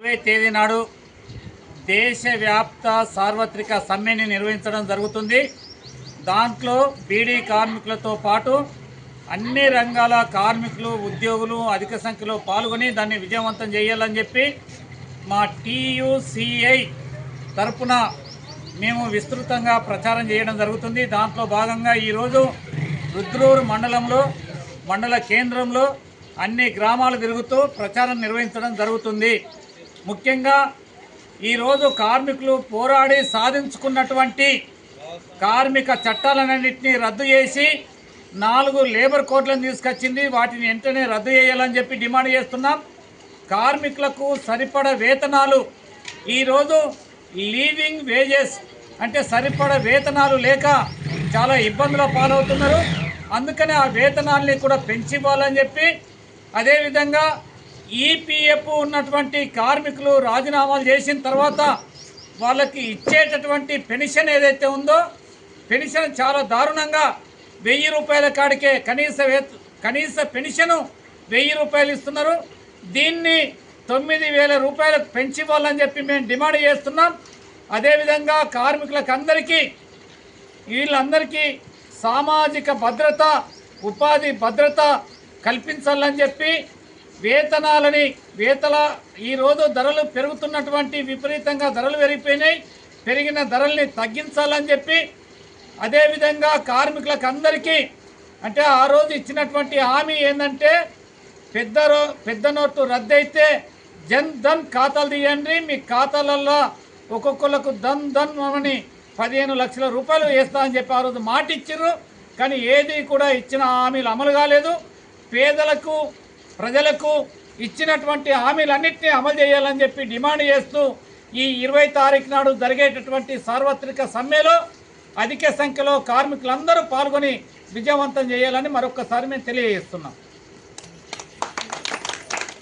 ఇరవై తేదీ నాడు దేశవ్యాప్త సార్వత్రిక సమ్మెని నిర్వహించడం జరుగుతుంది. దాంట్లో బీడీ కార్మికులతో పాటు అన్ని రంగాల కార్మికులు ఉద్యోగులు అధిక సంఖ్యలో పాల్గొని దాన్ని విజయవంతం చేయాలని చెప్పి మా టీయుసిఐ తరపున మేము విస్తృతంగా ప్రచారం చేయడం జరుగుతుంది. దాంట్లో భాగంగా ఈరోజు రుద్రూరు మండలంలో మండల కేంద్రంలో అన్ని గ్రామాలు తిరుగుతూ ప్రచారం నిర్వహించడం జరుగుతుంది. ముఖ్యంగా ఈరోజు కార్మికులు పోరాడి సాధించుకున్నటువంటి కార్మిక చట్టాలన్నింటినీ రద్దు చేసి నాలుగు లేబర్ కోడ్లను తీసుకొచ్చింది. వాటిని వెంటనే రద్దు చేయాలని చెప్పి డిమాండ్ చేస్తున్నాం. కార్మికులకు సరిపడ వేతనాలు ఈరోజు లీవింగ్ వేజెస్ అంటే సరిపడ వేతనాలు లేక చాలా ఇబ్బందుల పాలవుతున్నారు. అందుకనే ఆ వేతనాల్ని కూడా పెంచివ్వాలని చెప్పి అదేవిధంగా ఈపీఎఫ్ ఉన్నటువంటి కార్మికులు రాజీనామాలు చేసిన తర్వాత వాళ్ళకి ఇచ్చేటటువంటి పెన్షన్ ఏదైతే ఉందో పెన్షన్ చాలా దారుణంగా వెయ్యి రూపాయల కాడికే కనీస వేత కనీస పెన్షను వెయ్యి రూపాయలు ఇస్తున్నారు. దీన్ని తొమ్మిది వేల రూపాయలకు పెంచి ఇవ్వాలని చెప్పి మేము డిమాండ్ చేస్తున్నాం. అదేవిధంగా కార్మికులకు అందరికీ వీళ్ళందరికీ సామాజిక భద్రత ఉపాధి భద్రత కల్పించాలని చెప్పి వేతనాలని వేతల ఈరోజు ధరలు పెరుగుతున్నటువంటి విపరీతంగా ధరలు పెరిగిపోయినాయి. పెరిగిన ధరల్ని తగ్గించాలని చెప్పి అదేవిధంగా కార్మికులకు అందరికీ అంటే ఆ రోజు ఇచ్చినటువంటి హామీ ఏంటంటే పెద్ద రో పెద్ద నోటు రద్దయితే జన్ ధన్ ఖాతాలు తీయండి. మీ ఖాతాలలో ఒక్కొక్కళ్ళకు ధన్ ధన్ అని పదిహేను లక్షల రూపాయలు వేస్తా అని చెప్పి ఆ రోజు మాట ఇచ్చిర్రు కానీ ఏది కూడా ఇచ్చిన హామీలు అమలు కాలేదు. పేదలకు ప్రజలకు ఇచ్చినటువంటి హామీలన్నింటినీ అమలు చేయాలని చెప్పి డిమాండ్ చేస్తూ ఈ ఇరవై తారీఖు నాడు జరిగేటటువంటి సార్వత్రిక సమ్మెలో అధిక సంఖ్యలో కార్మికులందరూ పాల్గొని విజయవంతం చేయాలని మరొకసారి మేము తెలియజేస్తున్నాం.